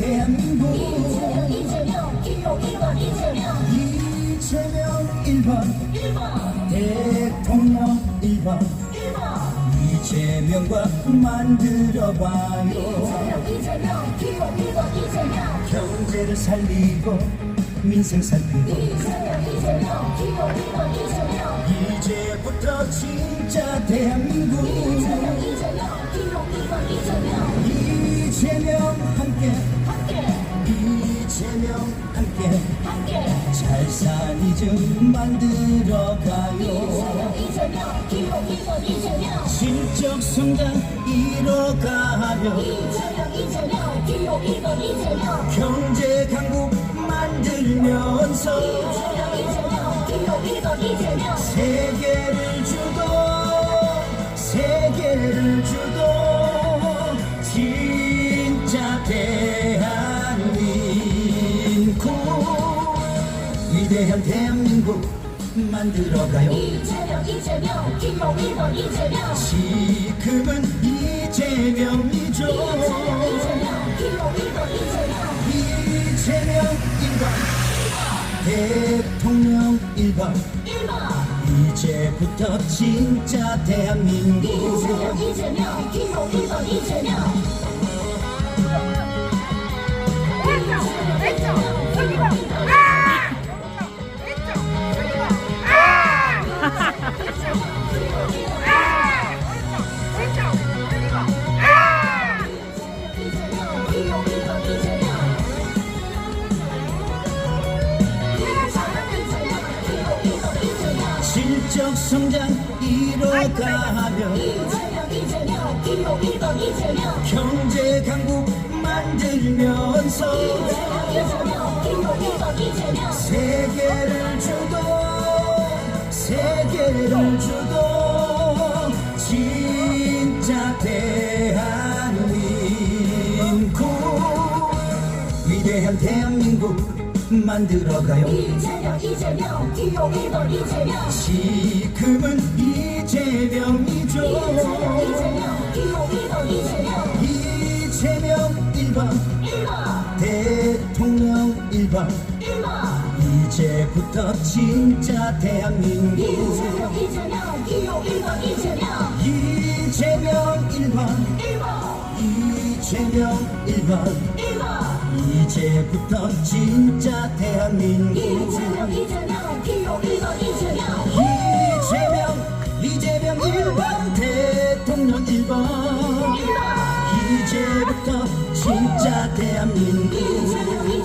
대한민국. 이재명 이재명 기호 1번. 이재명 이재명 1번 1번 대통령 1번. 1번 이재명과 만들어봐요. 이재명 이재명 기호 1번 이재명 경제를 살리고 민생 살피고. 이재명 이재명 기호 1번 이재명 이제부터 진짜 대한민국. 이재명 이재명 기호 1번 이재명 이재명 함께 이재명 함께 함께 잘 사니즘 만들어가요. 이재명 기호 1번 이재명 실적 성장 이뤄가며 이재명 이재명 기호 1번 이재명 경제 강국 만들면서 이재명 이재명 기호 1번 이재명 세계를 위대한 대한민국 만들어가요. 이재명 이재명 1번 이재명. 지금은 이재명이죠. 이재명 이재명 1번 이재명 이재명. 1번 대통령 1번. 1번 이제부터 진짜 대한민국. 이재명 이재명 1번 이재명 실적 성장 이뤄가며 이재명 이재명 기호 1번 이재명 경제 강국 만들면서 이재명 기호 1번 이재명 세계를 주도 세계를 주도 진짜 대한민국. 위대한 대한민국 만들어가요. 이재명 이재명 기호 1번 이재명 지금은 이재명이죠. 이재명 기호 1번 이재명 이재명 1번 1번 대통령 1번. 1번 이제부터 진짜 대한민국. 이재명 이재명 기호 1번 이재명 이재명 1번 1번 이재명 1번 1번 이제부터 진짜 대한민국. 이재명 이재명 기호 1번 이재명 이재명 이재명 1번 대통령 1번. 1번. 이제부터 진짜 대한민국